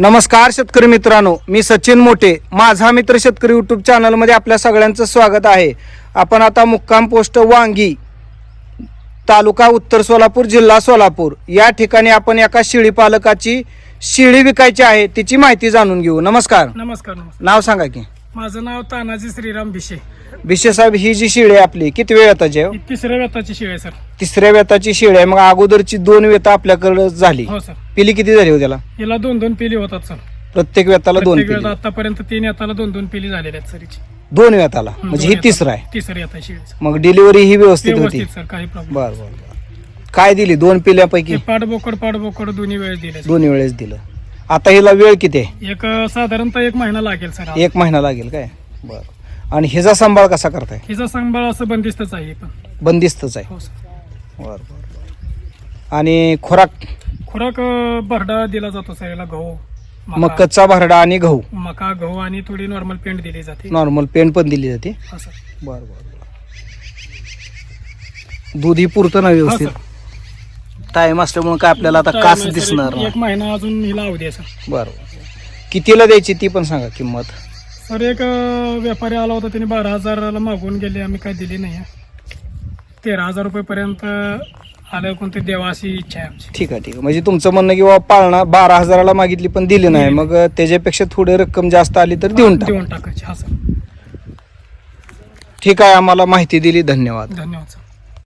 नमस्कार शेतकरी मित्रांनो मी सचिन मोठे. माझा मित्र शेतकरी युट्यूब चॅनलमध्ये आपल्या सगळ्यांचं स्वागत आहे. आपण आता मुक्काम पोस्ट वांगी तालुका उत्तर सोलापूर जिल्हा सोलापूर. या ठिकाणी आपण एका शेळी पालकाची शेळी विकायची आहे तिची माहिती जाणून घेऊ. नमस्कार. नमस्कार नमस्कार. नाव सांगा की. माझं नाव तानाजी श्रीराम भिशे. भिशे साहेब ही जी शेळी आहे आपली किती वेताची आहे ही तिसऱ्या व्यताची शिळ आहे सर. तिसऱ्या वेताची शेळी आहे. मग अगोदरची दोन वेता आपल्याकडे झाली. हो सर. पिली किती झाली हो त्याला? हिला दोन दोन पिली होतात सर. प्रत्येक वेताला दोन प्रत्येक पिली. आतापर्यंत तीन येताला दोन दोन पिली झालेल्या आहेत सरीची दोन वेताला? म्हणजे ही तिसरा आहे. तिसरी येता मग डिलिव्हरी ही व्यवस्थित होती. व्यवस्थित सर काही प्रॉब्लेम बर बर बर. काय दिली दोन पिल्यापैकी? पाडबोकड पाडबोकड दोन्ही वेळेस दिले सर. दोन्ही वेळेस दिलं. आता हिला वेळ किती आहे? एक अं, साधारणतः एक महिना लागेल सर. एक महिना लागेल काय? बर. आणि हिचा सांभाळ कसा करताय? हिचा सांभाळ असं बंदिस्तच आहे पण. बंदिस्तच आहे. हो सर. बर बर आणि खुराक? खुराक अं, भरडा दिला जातो सर याला गहू मग मका कच्चा भरडा आणि गहू? मका गहू आणि थोडी नॉर्मल पेंट दिली जाते. नॉर्मल पेंट पण दिली जाते. हा सर. बर बर दूध ही पुरतं ना हा व्यवस्थित सर. टाइम असल्यामुळे काय आपल्याला आता कास. दिसणार एक- नाही. एक महिना अजून हिला अवधी आहे सर. बर. कितीला द्यायची ती पण सांगा किंमत. सर एक अं, व्यापारी आला होता त्याने बारा हजाराला मागवून गेले आम्ही काही दिली नाही. तेरा हजार रुपयेपर्यंत आलं कोणते देवा अशी इच्छा आहे आमची. ठीक आहे ठीक आहे. म्हणजे तुमचं म्हणणं की बाबा पाळणा बारा हजाराला मागितली पण दिली नाही. मग त्याच्यापेक्षा थोडी रक्कम जास्त आली तर देऊन टाक. देऊन टाकायची हा सर. ठीक आहे आम्हाला माहिती दिली. धन्यवाद. धन्यवाद सर.